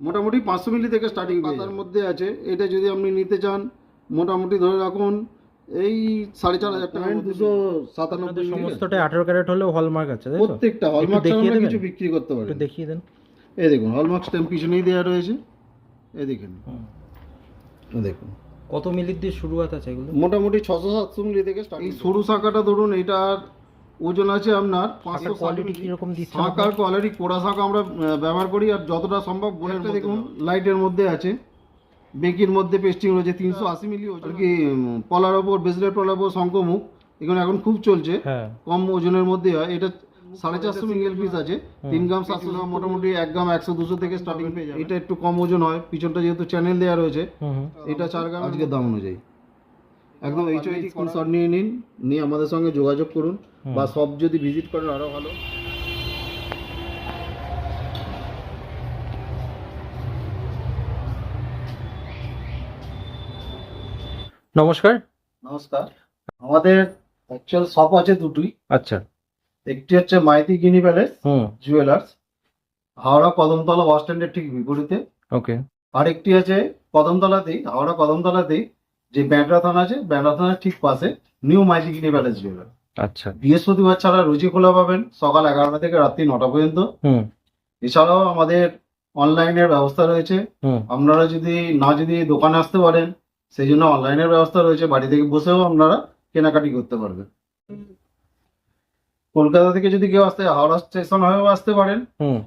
মোটামুটি পাঁচশো মিলি থেকে স্টার্টিং পাতার মধ্যে আছে এটা যদি আপনি নিতে চান মোটামুটি ধরে রাখুন এই সাড়ে চার হাজার টাকা দুশো সাতানব্বই। সমস্তটাই আঠারো ক্যারেট হলেও হলমার্ক আছে প্রত্যেকটা হলমার্ক দেখিয়ে ছাড়া কিছু বিক্রি করতে পারি দেখিয়ে দেন। এই দেখুন হলমার্ক স্ট্যাম্প পিছনেই দেওয়া রয়েছে। এই দেখুন। দেখুন। কত মিলির দিয়ে শুরুয়াত আছে এগুলো? মোটামুটি ছশো সাতশো মিলি থেকে। এই সরু শাঁখাটা ধরুন এটার ওজন আছে আপনার পাঁচশো কোয়ালিটি কীরকম দিচ্ছে শাঁখার কোয়ালিটি কোড়া শাঁখা আমরা ব্যবহার করি আর যতটা সম্ভব বোনেরটা দেখুন লাইটের মধ্যে আছে। বেকির মধ্যে পেস্টিং রয়েছে তিনশো আশি মিলি ওজন। আর কি পলার ওপর বেসলেট পলার ওপর শঙ্কমুখ এখানে এখন খুব চলছে। হ্যাঁ। কম ওজনের মধ্যে হয়। এটা সাড়ে চারশো সিঙ্গেল পিস আছে। তিন গ্রাম সাতশো গ্রাম মোটামুটি এক গ্রাম একশো দুশো থেকে স্টার্টিং পেয়ে যাবে। এটা একটু কম ওজন হয়। পিছনটা যেহেতু চ্যানেল দেওয়া রয়েছে এটা চার গ্রাম। আজকের দাম অনুযায়ী। একদম এইচ ওই স্ক্রিনশট নিয়ে নিন নিয়ে আমাদের সঙ্গে যোগাযোগ করুন। বা সব যদি ভিজিট করেন আরও ভালো। নমস্কার। নমস্কার। আমাদের অ্যাকচুয়াল শপ আছে দুটোই। আচ্ছা। একটি হচ্ছে Maity guinea palace jewellers Howrah Kadamtala bus স্ট্যান্ডের ঠিক বিপরীতে। ওকে। আর একটি আছে কদমতলাতেই হাওড়া কদমতলাতেই যে ব্যান্ডরা থানা আছে ব্যান্ডরা থানার ঠিক পাশে new Maity guinea palace jeweller আচ্ছা। বৃহস্পতিবার ছাড়া রুচি খোলা পাবেন সকাল এগারোটা থেকে রাত্রি নটা পর্যন্ত। হুম। এছাড়াও আমাদের অনলাইনের ব্যবস্থা রয়েছে। আপনারা যদি না যদি দোকানে আসতে পারেন সেই জন্য অনলাইনের ব্যবস্থা রয়েছে। বাড়ি থেকে বসেও আপনারা কেনাকাটি করতে পারবেন। কলকাতা থেকে যদি কেউ আসতে হাওড়া স্টেশন হয়েও আসতে পারেন। হুম।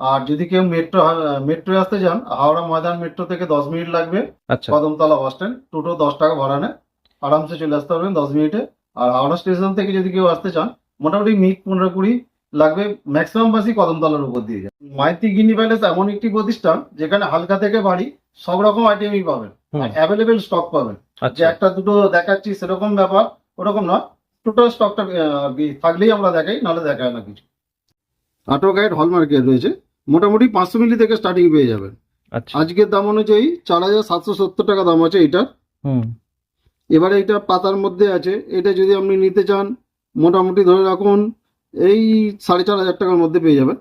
আর যদি কেউ মেট্রো মেট্রো আসতে যান হাওড়া ময়দান মেট্রো থেকে দশ মিনিট লাগবে। আচ্ছা। কদমতলা বাস স্ট্যান্ড টোটো দশ টাকা ভাড়া নেয়। আরামসে চলে আসতে পারবেন দশ মিনিটে। আর হাওড়া স্টেশন থেকে যদি কেউ আসতে চান মোটামুটি মিনিট পনেরো কুড়ি লাগবে ম্যাক্সিমাম বাসই কদমতলার উপর দিয়ে যায়। মাইতি গিনি প্যালেস এমন একটি প্রতিষ্ঠান যেখানে হালকা থেকে বাড়ি সব রকম আইটেমই পাবেন অ্যাভেলেবেল স্টক পাবেন। যে আচ্ছা একটা দুটো দেখাচ্ছি সেরকম ব্যাপার ওরকম নয়। টোটাল স্টকটা থাকলেই আমরা দেখাই নাহলে দেখায় না কিছু। আটো গাইড হলমার্কের রয়েছে। মোটামুটি পাঁচশো মিলি থেকে স্টার্টিং পেয়ে যাবেন। আচ্ছা। আজকের দাম অনুযায়ী চার হাজার সাতশো সত্তর টাকা দাম আছে এটার হুম। এবারে এটা পাতার মধ্যে আছে। এটা যদি আপনি নিতে চান মোটামুটি ধরে রাখুন এই সাড়ে চার হাজার টাকার মধ্যে পেয়ে যাবেন।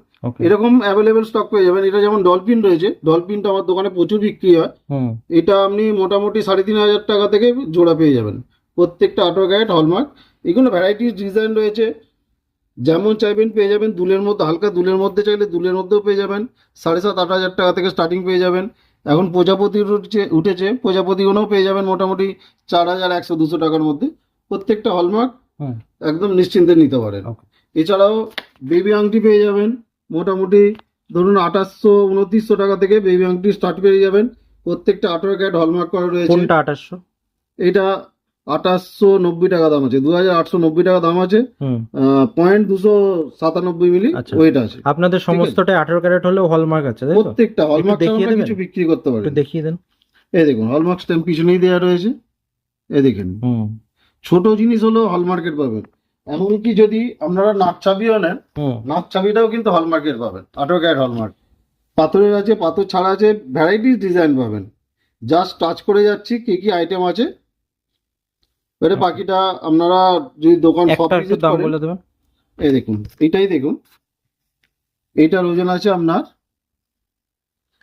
এরকম অ্যাভেলেবেল স্টক পেয়ে যাবেন। এটা যেমন ডলফিন রয়েছে ডলফিনটা আমার দোকানে প্রচুর বিক্রি হয়। এটা আপনি মোটামুটি সাড়ে তিন হাজার টাকা থেকে জোড়া পেয়ে যাবেন। প্রত্যেকটা আটো গাইড হলমার্ক এগুলো ভ্যারাইটিস ডিজাইন রয়েছে। যেমন চাইবেন পেয়ে যাবেন দুলের মধ্যে হালকা দুলের মধ্যে চাইলে দুলের মধ্যেও পেয়ে যাবেন। সাড়ে সাত আট হাজার টাকা থেকে স্টার্টিং পেয়ে যাবেন। এখন প্রজাপতি উঠছে উঠেছে প্রজাপতিগুলোও পেয়ে যাবেন মোটামুটি চার হাজার একশো দুশো টাকার মধ্যে। প্রত্যেকটা হলমার্ক হুম একদম নিশ্চিন্তে নিতে পারেন। এছাড়াও বেবি আংটি পেয়ে যাবেন মোটামুটি ধরুন আঠাশশো উনত্রিশশো টাকা থেকে বেবি আংটি স্টার্ট পেয়ে যাবেন। প্রত্যেকটা আঠারো ক্যারেট হলমার্ক করা রয়েছে। কোনটা আঠাশশো? এটা আঠাশশো নব্বই টাকা দাম আছে দু হাজার আটশো নব্বই টাকা দাম আছে পয়েন্ট দুশো সাতানব্বই মিলি আচ্ছা। ওয়েট আছে। আপনাদের সমস্তটাই আঠারো ক্যারেট হলেও হলমার্ক আছে প্রত্যেকটা হলমার্ক? কিছু বিক্রি করতে পারি দেখিয়ে দেন। এই দেখুন হলমার্ক স্ট্যাম্প পিছনেই দেওয়া রয়েছে। এই দেখেন। ছোট জিনিস হলেও হলমার্কের পাবেন। এমনকি যদি আপনারা নাচ চাবিও নেন নাচ চাবিটাও কিন্তু হলমার্কের পাবেন আঠারো ক্যারেট হলমার্ক। পাথরের আছে পাথর ছাড়া আছে ভ্যারাইটিস ডিজাইন পাবেন। জাস্ট টাচ করে যাচ্ছি কি কি আইটেম আছে এবারে Okay. বাকিটা আপনারা যদি দোকান সব একটা দাম বলে দেবেন। এই দেখুন এইটাই দেখুন। এইটার ওজন আছে আপনার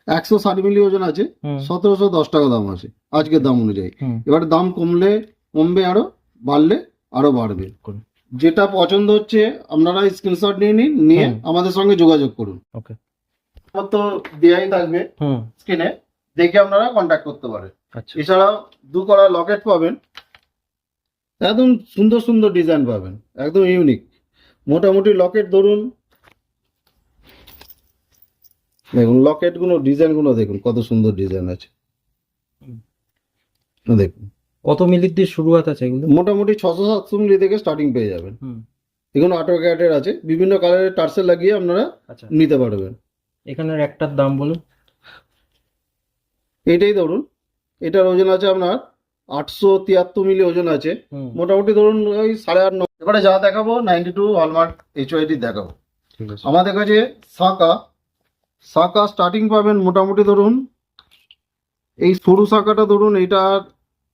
একশো ষাট মিলি ওজন আছে সতেরোশো দশ টাকা দাম আছে আজকের দাম অনুযায়ী। এবারে দাম কমলে কমবে আরও বাড়লে আরও বাড়বে। যেটা পছন্দ হচ্ছে আপনারা স্ক্রিনশট নিয়ে নিন নিয়ে আমাদের সঙ্গে যোগাযোগ করুন। ওকে। তো দেয়াই থাকবে স্ক্রিনে দেখে আপনারা কন্ট্যাক্ট করতে পারেন। আচ্ছা। এছাড়াও দু কড়া লকেট পাবেন একদম সুন্দর সুন্দর ডিজাইন পাবেন একদম ইউনিক মোটামুটি লকেট ধরুন দেখুন লকেটগুলো ডিজাইনগুলো দেখুন কত সুন্দর ডিজাইন আছে। দেখুন। কত মিলির দিয়ে শুরুয়াত আছে এগুলো মোটামুটি ছশো সাতশো মিলি থেকে স্টার্টিং পেয়ে যাবেন। এগুলো আঠারো ক্যারেটের আছে বিভিন্ন কালারের টার্সেল লাগিয়ে আপনারা আচ্ছা। নিতে পারবেন। এখানের একটার দাম বলুন। এটাই ধরুন এটার ওজন আছে আপনার আটশো তিয়াত্তর মিলি ওজন আছে। মোটামুটি ধরুন ওই সাড়ে আট ন- এবারে যা দেখাবো নাইনটি টু হলমার্ক এইচওআইটি দেখাবো। আমাদের কাছে শাঁকা শাঁকা স্টার্টিং পাবেন মোটামুটি ধরুন এই সরু শাঁকাটা ধরুন এইটার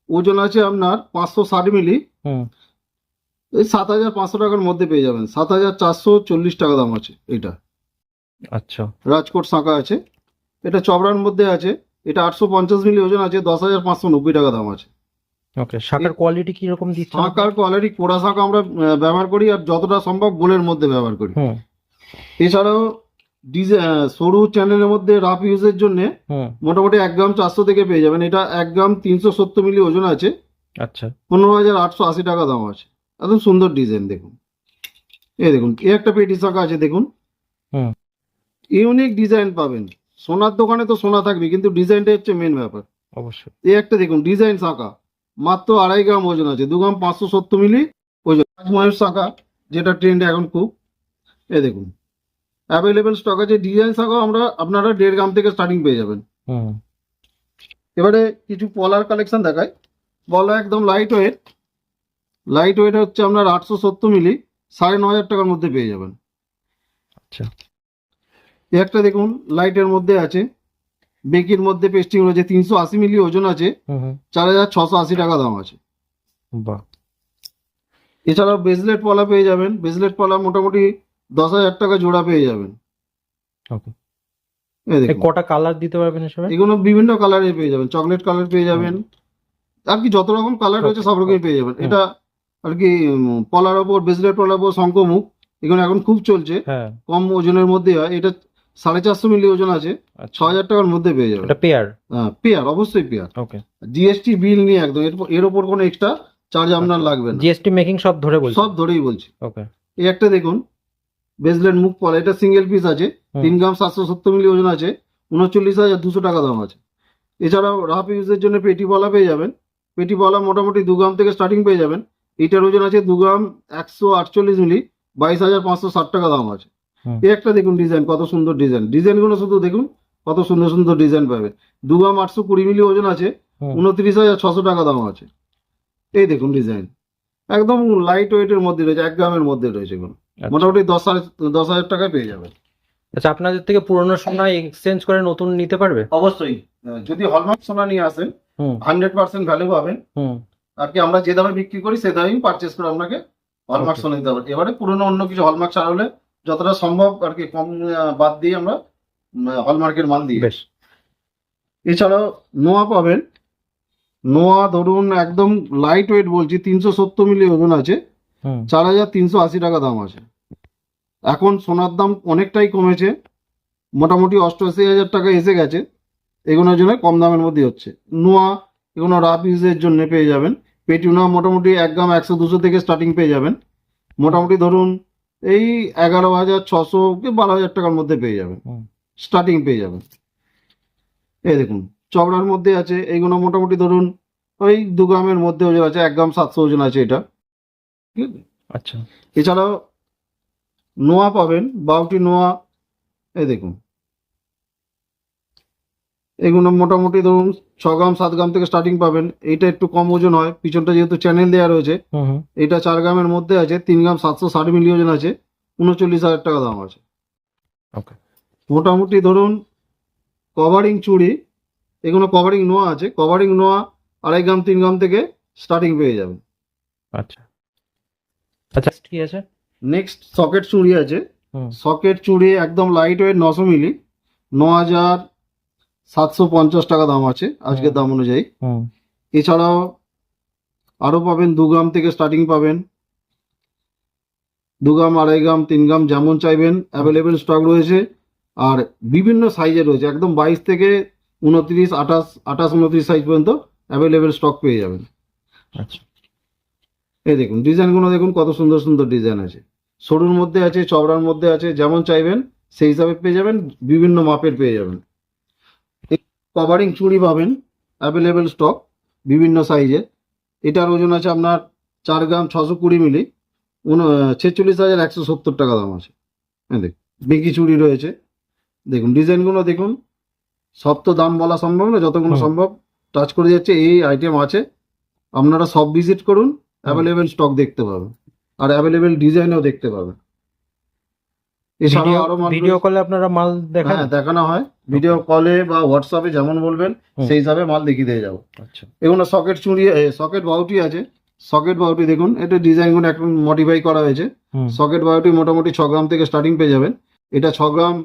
ওজন আছে আপনার পাঁচশো ষাট মিলি। এই সাত হাজার পাঁচশো টাকার মধ্যে পেয়ে যাবেন। সাত হাজার চারশো চল্লিশ টাকা দাম আছে এটা আচ্ছা। রাজকোট শাঁকা আছে। এটা চবড়ার মধ্যে আছে। এটা আটশো পঞ্চাশ মিলি ওজন আছে দশ হাজার পাঁচশো নব্বই টাকা দাম আছে। ওকে শাখার কোয়ালিটি কি রকম দিচ্ছে? শাঁকার কোয়ালিটি কোড়া শাঁকা আমরা ব্যবহার করি আর যতটা সম্ভব গোলের মধ্যে ব্যবহার করি। এছাড়াও সরু চ্যানেলের মধ্যে রাফ ইউজের জন্য মোটামুটি এক গ্রাম চারশো থেকে পেয়ে যাবেন। এটা এক গ্রাম তিনশো সত্তর মিলি ওজন আছে। আচ্ছা। পনেরো হাজার আটশো আশি টাকা দাম আছে। একদম সুন্দর ডিজাইন দেখুন। এই দেখুন এ একটা পেটি শাঁখা আছে দেখুন। ইউনিক ডিজাইন পাবেন। সোনার দোকানে তো সোনা থাকবে কিন্তু ডিজাইনটা হচ্ছে মেন ব্যাপার। অবশ্যই। এই একটা দেখুন ডিজাইন শাঁখা। মাত্র আড়াই গ্রাম ওজন আছে দু গ্রাম পাঁচশো সত্তর মিলি ওজন। ময়ূর শাঁখা যেটা ট্রেন্ড এখন খুব। এ দেখুন অ্যাভেলেবেল স্টক আছে ডিজাইন শাঁখা আমরা আপনারা দেড় গ্রাম থেকে স্টার্টিং পেয়ে যাবেন। হুম। এবারে কিছু পলার কালেকশন দেখায় পলা একদম লাইট ওয়েট লাইট ওয়েট হচ্ছে আপনার আটশো সত্তর মিলি সাড়ে ন হাজার টাকার মধ্যে পেয়ে যাবেন। আচ্ছা। একটা দেখুন লাইটের মধ্যে আছে। বেকির মধ্যে পেস্টিং রয়েছে তিনশো আশি মিলি ওজন আছে চার হাজার ছশো আশি টাকা দাম আছে। বাহ। এছাড়াও ব্রেসলেট পলা পেয়ে যাবেন ব্রেসলেট পলা মোটামুটি দশ হাজার টাকা জোড়া পেয়ে যাবেন। কটা কালার দিতে পারবেন এগুলো বিভিন্ন কালারে পেয়ে যাবেন চকলেট কালার পেয়ে যাবেন আর কি যত রকম কালার রয়েছে সব রকমই পেয়ে যাবেন। এটা আর কি পলার ওপর ব্রেসলেট পলার ওপর শঙ্কমুখ এগুলো এখন খুব চলছে হ্যাঁ। কম ওজনের মধ্যে হয়। এটা সাড়ে চারশো মিলি ওজন আছে ছ আচ্ছা। হাজার টাকার মধ্যে পেয়ে এটা পেয়ার? হ্যাঁ পেয়ার অবশ্যই পেয়ার। ওকে। জিএসটি বিল নিয়ে একদম এর ওপর কোনো এক্সট্রা চার্জ আপনার লাগবে না। জিএসটি মেকিং সব ধরে বলছি? সব ধরেই বলছি। ওকে। এই একটা দেখুন ব্রেসলেট মুখ পলা এটা সিঙ্গেল পিস আছে তিন গ্রাম সাতশো সত্তর মিলি ওজন আছে উনচল্লিশ হাজার দুশো টাকা দাম আছে। এছাড়াও রাফ ইউজের জন্য পেটি বলা পেয়ে যাবেন। পেটি বলা মোটামুটি দু গ্রাম থেকে স্টার্টিং পেয়ে যাবেন। এটার ওজন আছে দু গ্রাম একশো আটচল্লিশ মিলি বাইশ হাজার পাঁচশো ষাট টাকা দাম আছে। এই একটা দেখুন ডিজাইন কত সুন্দর ডিজাইন ডিজাইনগুলো শুধু দেখুন কত সুন্দর সুন্দর ডিজাইন পাবে। দু গ্রাম আটশো কুড়ি মিলি ওজন আছে উনত্রিশ হাজার ছশো টাকা দাম আছে। এই দেখুন ডিজাইন একদম লাইট ওয়েটের মধ্যে রয়েছে এক গ্রামের মধ্যে রয়েছে এগুলো। আচ্ছা। মোটামুটি দশ হাজার দশ হাজার টাকায় পেয়ে যাবেন। আচ্ছা আপনাদের থেকে পুরনো সোনা এক্সচেঞ্জ করে নতুন নিতে পারবে? অবশ্যই। যদি হলমার্ক সোনা নিয়ে আসেন হান্ড্রেড পার্সেন্ট ভ্যালু পাবেন। আর কি আমরা যে দামে বিক্রি করি সে দামেই পারচেস করে আপনাকে হলমার্ক সোনা দিতে পারব এবারে পুরনো অন্য কিছু হলমার্ক ছাড়া হলে যতটা সম্ভব আর কি কম বাদ দিয়ে আমরা হলমার্কের মাল দিই বেশ। এছাড়াও নোয়া পাবেন। নোয়া ধরুন একদম লাইট ওয়েট বলছি তিনশো সত্তর মিলি ওজন আছে। চার হাজার তিনশো আশি টাকা দাম আছে। এখন সোনার দাম অনেকটাই কমেছে। মোটামুটি অষ্টআশি হাজার টাকা এসে গেছে। এগুলোর জন্য কম দামের মধ্যে হচ্ছে। নোয়া এগুলো রাফ ইউজের জন্য পেয়ে যাবেন। পেটিউনা মোটামুটি এক গ্রাম একশো দুশো থেকে স্টার্টিং পেয়ে যাবেন। মোটামুটি ধরুন এই এগারো হাজার ছশো কি বারো হাজার টাকার মধ্যে পেয়ে যাবেন স্টার্টিং পেয়ে যাবেন এই দেখুন চবড়ার মধ্যে আছে এইগুলো মোটামুটি ধরুন ওই দু গ্রামের মধ্যে ওজন আছে এক গ্রাম সাতশো ওজন আছে এটা। ঠিক আচ্ছা। এছাড়াও নোয়া পাবেন বাউটি নোয়া এই দেখুন। এগুলো মোটামুটি ধরুন ছ গ্রাম সাত গ্রাম থেকে স্টার্টিং পাবেন। এইটা একটু কম ওজন হয়। পিছনটা যেহেতু চ্যানেল দেওয়া রয়েছে এটা চার গ্রামের মধ্যে আছে তিন গ্রাম সাতশো ষাট মিলি ওজন আছে উনচল্লিশ হাজার টাকা দাম আছে। ওকে মোটামুটি ধরুন কভারিং চুড়ি এগুলো কভারিং নোয়া আছে কভারিং নোয়া আড়াই গ্রাম তিন গ্রাম থেকে স্টার্টিং পেয়ে যাবেন। আচ্ছা। আচ্ছা। কি আছে? নেক্সট সকেট চুড়ি আছে। সকেট চুড়ি একদম লাইট ওয়েট নশো মিলি ন হাজার সাতশো পঞ্চাশ টাকা দাম আছে আজকের দাম অনুযায়ী। এছাড়াও আরও পাবেন দু গ্রাম থেকে স্টার্টিং পাবেন। দু গ্রাম আড়াই গ্রাম তিন গ্রাম যেমন চাইবেন অ্যাভেলেবেল স্টক রয়েছে। আর বিভিন্ন সাইজে রয়েছে একদম বাইশ থেকে উনত্রিশ আঠাশ আঠাশ উনত্রিশ সাইজ পর্যন্ত অ্যাভেলেবেল স্টক পেয়ে যাবেন। আচ্ছা। এই দেখুন ডিজাইনগুলো দেখুন কত সুন্দর সুন্দর ডিজাইন আছে। সরুর মধ্যে আছে চওড়ার মধ্যে আছে যেমন চাইবেন সেই হিসাবে পেয়ে যাবেন বিভিন্ন মাপের পেয়ে যাবেন। কভারিং চুড়ি পাবেন অ্যাভেলেবেল স্টক বিভিন্ন সাইজে এটার ওজন আছে আপনার চার গ্রাম ছশো কুড়ি মিলি। ছেচল্লিশ হাজার একশো সত্তর টাকা দাম আছে। হ্যাঁ দেখুন বিকি চুড়ি রয়েছে। দেখুন ডিজাইনগুলো দেখুন। সব তো দাম বলা সম্ভব না যতগুলো সম্ভব টাচ করে যাচ্ছে এই আইটেম আছে। আপনারা সব ভিজিট করুন অ্যাভেলেবেল স্টক দেখতে পাবেন। আর অ্যাভেলেবেল ডিজাইনও দেখতে পাবেন। এছাড়াও ভিডিও আরও মাল ভিডিও রয়েছে। কলে আপনারা মাল দেখান হ্যাঁ। দেখানো হয় ভিডিও কলে বা হোয়াটসঅ্যাপে যেমন বলবেন সেই হিসাবে মাল দেখিয়ে দিয়ে যাব। আচ্ছা। এগুলো সকেট চুড়ি সকেট বাউটি আছে। সকেট বাউটি দেখুন এটা ডিজাইনগুলো এখন মডিফাই করা হয়েছে। সকেট বাউটি মোটামুটি ছ গ্রাম থেকে স্টার্টিং পেয়ে যাবেন। এটা ছ গ্রাম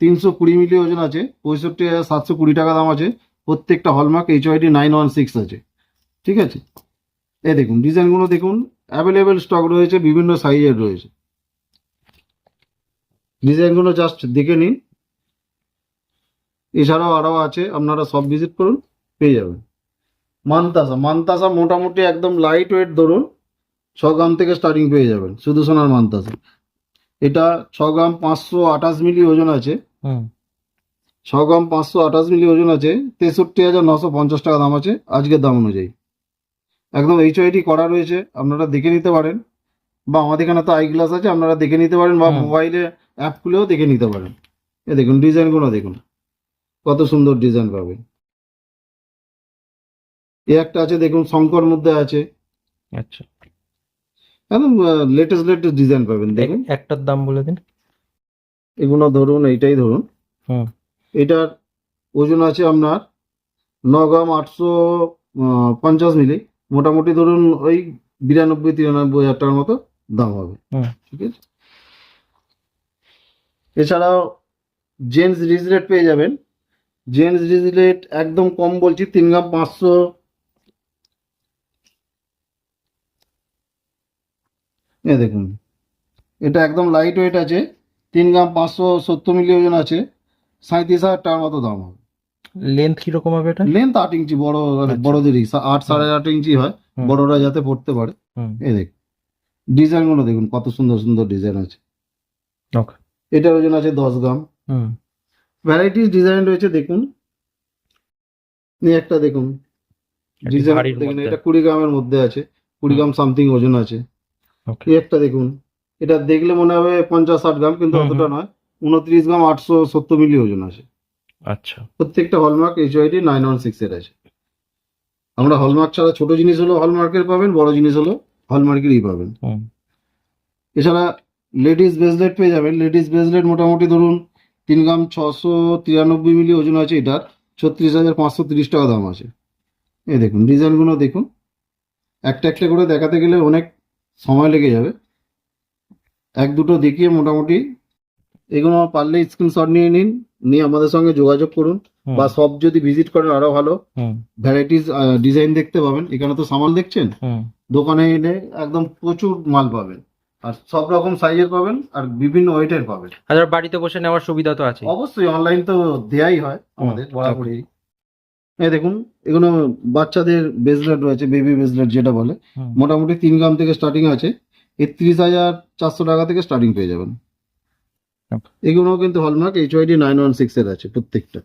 তিনশো কুড়ি মিলি ওজন আছে পঁয়ষট্টি হাজার সাতশো কুড়ি টাকা দাম আছে। প্রত্যেকটা hallmark H UID nine one six আছে। ঠিক আছে? এই দেখুন ডিজাইনগুলো দেখুন অ্যাভেলেবেল স্টক রয়েছে বিভিন্ন সাইজের রয়েছে। ডিজাইনগুলো জাস্ট দেখে নিন। এছাড়াও আরও আছে আপনারা সব ভিজিট করুন পেয়ে যাবেন। মানতাসা মানতাসা মোটামুটি একদম লাইট ওয়েট ধরুন ছ গ্রাম থেকে স্টার্টিং পেয়ে যাবেন শুধু সোনার মানতাসা। এটা ছ গ্রাম পাঁচশো আঠাশ মিলি ওজন আছে। হুম। ছ গ্রাম পাঁচশো আঠাশ মিলি ওজন আছে তেষট্টি হাজার নশো পঞ্চাশ টাকা দাম আছে আজকের দাম অনুযায়ী। একদম এইচ ওয়াইডি করা রয়েছে আপনারা দেখে নিতে পারেন। বা আমাদের এখানে তো আই গ্লাস আছে আপনারা দেখে নিতে পারেন বা মোবাইলে অ্যাপ খুলেও দেখে নিতে পারেন। এ দেখুন ডিজাইনগুলো দেখুন। কত সুন্দর ডিজাইন পাবেন এ একটা আছে দেখুন শঙ্কর মধ্যে আছে। আচ্ছা। একদম লেটেস্ট লেটেস্ট ডিজাইন পাবেন দেখুন। একটার দাম বলে দিন। এগুলো ধরুন এইটাই ধরুন। হুম। এটার ওজন আছে আপনার ন গ্রাম আটশো পঞ্চাশ মিলি। মোটামুটি ধরুন ওই বিরানব্বই তিরানব্বই হাজার টাকার মতো দাম হবে। ঠিক আছে? এছাড়াও জেন্টস রিজলেট পেয়ে যাবেন। জেন্টস রিজলেট একদম কম বলছি তিন গ্রাম পাঁচশো। এ দেখুন এটা একদম লাইট ওয়েট আছে তিন গ্রাম পাঁচশো সত্তর মিলি ওজন আছে সাঁত্রিশ হাজার টাকার মতো দাম হবে। লেন্থ কীরকম হবে এটা? লেন্থ আট ইঞ্চি বড় মানে আচ্ছা। বড়দেরই আট সাড়ে আট ইঞ্চি হয়। বড়রা যাতে পড়তে পারে। এই দেখ ডিজাইনগুলো দেখুন কত সুন্দর সুন্দর ডিজাইন আছে। ওকে এটার ওজন আছে দশ গ্রাম। হুম। ভ্যারাইটিস ডিজাইন রয়েছে দেখুন। একটা দেখুন। ডিজাইন দেখুন এটা কুড়ি গ্রামের মধ্যে আছে। কুড়ি গ্রাম সামথিং ওজন আছে। এই একটা দেখুন। এটা দেখলে মনে হবে পঞ্চাশ ষাট গ্রাম কিন্তু অতটা নয়। উনত্রিশ গ্রাম আটশো সত্তর মিলি ওজন আছে। আচ্ছা। প্রত্যেকটা hallmark H UID nine one six এর আছে। আমরা হলমার্ক ছাড়া ছোট জিনিস হলো হলমার্কের পাবেন বড় জিনিস হলো হলমার্কেরই পাবেন। এছাড়া লেডিস ব্রেসলেট পেয়ে যাবেন। লেডিস ব্রেসলেট মোটামুটি ধরুন তিন গ্রাম ছশো তিরানব্বই মিলি ওজন আছে এটার। ছত্রিশ হাজার পাঁচশো তিরিশ টাকা দাম আছে। এই দেখুন ডিজাইনগুলো দেখুন। একটা একটা করে দেখাতে গেলে অনেক সময় লেগে যাবে। এক দুটো দেখিয়ে মোটামুটি এগুলো পারলে স্ক্রিনশট নিয়ে নিন নিয়ে আমাদের সঙ্গে যোগাযোগ করুন। বা সব যদি ভিজিট করেন আরও ভালো। ভ্যারাইটিস ডিজাইন দেখতে পাবেন। এখানে তো সামাল দেখছেন? দোকানে এনে একদম প্রচুর মাল পাবেন। আর সব রকম সাইজের পাবেন আর বিভিন্ন ওয়েটের পাবেন। আচ্ছা বাড়িতে বসে নেওয়ার সুবিধা তো আছে অবশ্যই অনলাইন তো দেয়াই হয় আমাদের বরাবরই এই দেখুন এগুলো বাচ্চাদের বেসলেট রয়েছে বেবি বেসলেট যেটা বলে। মোটামুটি তিন গ্রাম থেকে স্টার্টিং আছে। একত্রিশ হাজার চারশো টাকা থেকে স্টার্টিং পেয়ে যাবেন। Okay. এগুলো কিন্তু hallmark H UID nine one six এর আছে প্রত্যেকটা।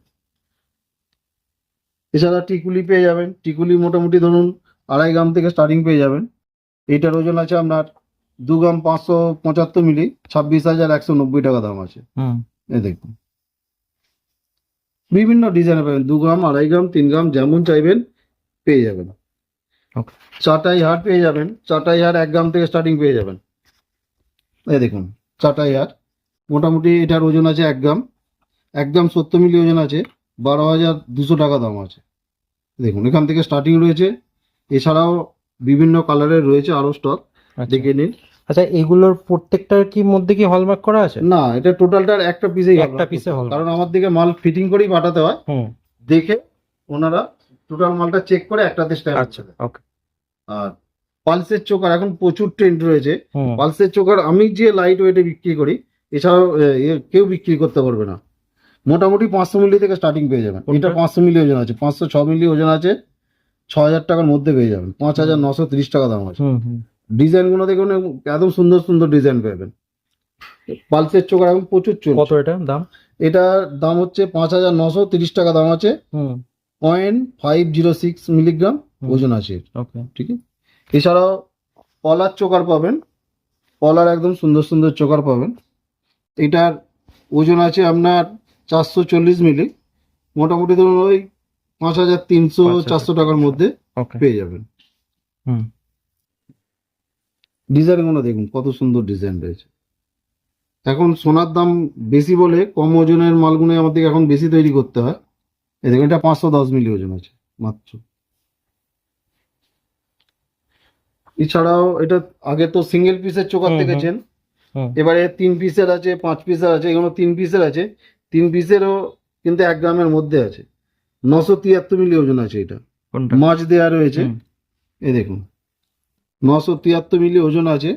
এছাড়া টিকুলি পেয়ে যাবেন। টিকুলি মোটামুটি ধরুন আড়াই গ্রাম থেকে স্টার্টিং পেয়ে যাবেন। এইটার ওজন আছে আপনার দু গ্রাম পাঁচশো পঁচাত্তর মিলি ছাব্বিশ হাজার একশো নব্বই টাকা দাম আছে। এই দেখুন। বিভিন্ন ডিজাইনে পাবেন দু গ্রাম আড়াই গ্রাম তিন গ্রাম যেমন চাইবেন পেয়ে যাবেন. চাটাই হার পেয়ে যাবেন চাটাই হার এক গ্রাম থেকে স্টার্টিং পেয়ে যাবেন। এই দেখুন চাটাই হার মোটামুটি এটার ওজন আছে এক গ্রাম। এক গ্রাম সত্তর মিলি ওজন আছে বারো হাজার দুশো টাকা দাম আছে। দেখুন এখান থেকে স্টার্টিং রয়েছে। এছাড়াও বিভিন্ন কালারের রয়েছে আরও স্টক আচ্ছা। দেখে নিন। আচ্ছা এগুলোর প্রত্যেকটার কি মধ্যে কি হলমার্ক করা আছে? না এটা টোটালটার একটা পিসেই একটা পিসে হল কারণ আমার দিকে মাল ফিটিং করেই পাঠাতে হয়। দেখে ওনারা টোটাল মালটা চেক করে একটাতে স্ট্যাম্প আচ্ছা ওকে আর পালসের চোকার এখন প্রচুর ট্রেন্ড রয়েছে। পালসের চোকার আমি যে লাইট ওয়েটে বিক্রি করি এছাড়াও কেউ বিক্রি করতে পারবে না। মোটামুটি পাঁচশো মিলি থেকে স্টার্টিং পেয়ে যাবেন? এটা পাঁচশো মিলি ওজন আছে। পাঁচশো ছ মিলি ওজন আছে। ছ হাজার টাকার মধ্যে পেয়ে যাবেন। পাঁচ হাজার নশো তিরিশ টাকা দাম আছে। ডিজাইনগুলো দেখুন একদম সুন্দর সুন্দর ডিজাইন পাবেন। পালসের চোকার এখন প্রচুর কত চলছে এটা দাম? এটার দাম হচ্ছে পাঁচ হাজার নশো তিরিশ টাকা দাম আছে। Point five zero six milligram ওজন আছে ঠিক আছে? এছাড়াও পলার চোকার পাবেন। পলার একদম সুন্দর সুন্দর চোকার পাবেন। এটার ওজন আছে আপনার চারশো চল্লিশ মিলি। মোটামুটি ধরুন ওই পাঁচ হাজার তিনশো চারশো টাকার মধ্যে পেয়ে যাবেন। হুম। ডিজাইনগুলো দেখুন কত সুন্দর ডিজাইন রয়েছে। এখন সোনার দাম বেশি বলে কম ওজনের মালগুলো আমাদের এখন বেশি তৈরি করতে হয়। এই দেখুন এটা পাঁচশো দশ মিলি ওজন আছে মাত্র। এছাড়াও এটা আগে তো সিঙ্গেল পিসের চোকার হুম। দেখেছেন এবারে তিন পিসের আছে পাঁচ পিসের আছে এগুলো তিন পিসের আছে। তিন পিসেরও কিন্তু এক গ্রামের মধ্যে আছে। নশো তিয়াত্তর মিলি ওজন আছে এটা। মাছ দেওয়া রয়েছে। এই দেখুন। নশো তিয়াত্তর মিলি ওজন আছে।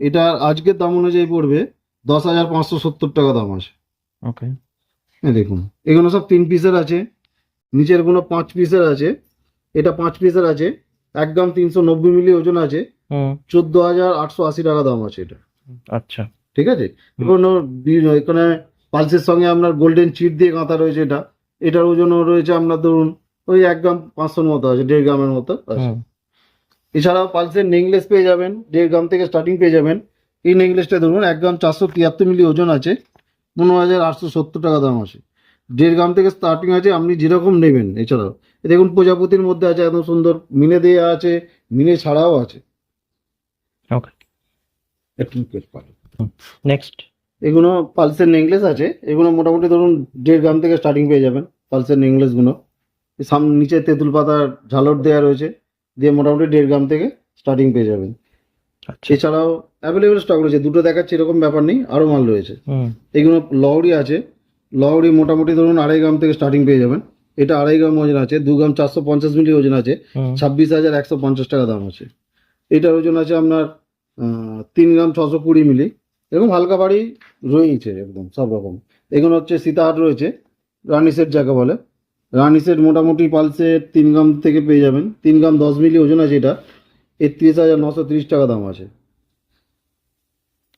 এটা আজকের দাম অনুযায়ী পড়বে দশ হাজার পাঁচশো সত্তর টাকা দাম আছে। ওকে দেখুন এগুলো সব তিন পিসের আছে নিচেরগুলো পাঁচ পিসের আছে এটা পাঁচ পিসের আছে এক গ্রাম তিনশো নব্বই মিলি ওজন আছে চোদ্দ হাজার আটশো আশি টাকা দাম আছে এটা। আচ্ছা। ঠিক আছে। কোনো এখানে পালসের সঙ্গে আপনার গোল্ডেন চিট দিয়ে কাঁথা রয়েছে এটা। এটার ওজনও রয়েছে আপনার ধরুন ওই এক গ্রাম পাঁচশোর মতো আছে দেড় গ্রামের মতো আছে। এছাড়াও পালসের নেংলেস পেয়ে যাবেন দেড় গ্রাম থেকে স্টার্টিং পেয়ে যাবেন। এই নেকলেসটা ধরুন এক গ্রাম চারশো তিয়াত্তর মিলি ওজন আছে পনেরো হাজার আটশো সত্তর টাকা দাম আছে। দেড় গ্রাম থেকে স্টার্টিং আছে আপনি যেরকম নেবেন এছাড়াও। এ দেখুন প্রজাপতির মধ্যে আছে একদম সুন্দর মিনে দেওয়া আছে মিনে ছাড়াও আছে। নেক্সট এগুলো পালসের নেংলেস আছে এগুলো মোটামুটি ধরুন দেড় গ্রাম থেকে স্টার্টিং পেয়ে যাবেন পালসের নেংলেসগুলো সামনে নিচে তেঁতুল পাতার ঝালর দেওয়া রয়েছে। দিয়ে মোটামুটি দেড় গ্রাম থেকে স্টার্টিং পেয়ে যাবেন। আচ্ছা। এছাড়াও অ্যাভেলেবেল স্টক রয়েছে। দুটো দেখাচ্ছে এরকম ব্যাপার নেই আরও মাল রয়েছে। এগুলো লহরি আছে। লহরি মোটামুটি ধরুন আড়াই গ্রাম থেকে স্টার্টিং পেয়ে যাবেন। এটা আড়াই গ্রাম ওজন আছে দু গ্রাম চারশো পঞ্চাশ মিলি ওজন আছে ছাব্বিশ হাজার একশো পঞ্চাশ টাকা দাম আছে। এটার ওজন আছে আপনার তিন গ্রাম ছশো কুড়ি মিলি। এরকম হালকা বাড়ি রয়েছে একদম সব রকম। এগুলো হচ্ছে সীতাহাট রয়েছে রানি সেট যাকে বলে। রানি সেট মোটামুটি পালসের তিন গ্রাম থেকে পেয়ে যাবেন। তিন গ্রাম দশ মিলি ওজন আছে এটা। একত্রিশ হাজার নশো তিরিশ টাকা দাম আছে।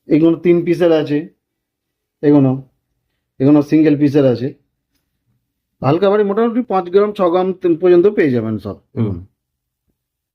এগুলো তিন পিসের আছে। এগুলো এগুলো সিঙ্গেল পিসের আছে। হালকা বাড়ি মোটামুটি পাঁচ গ্রাম, ছ গ্রাম পর্যন্ত পেয়ে যাবেন সব। এগুলো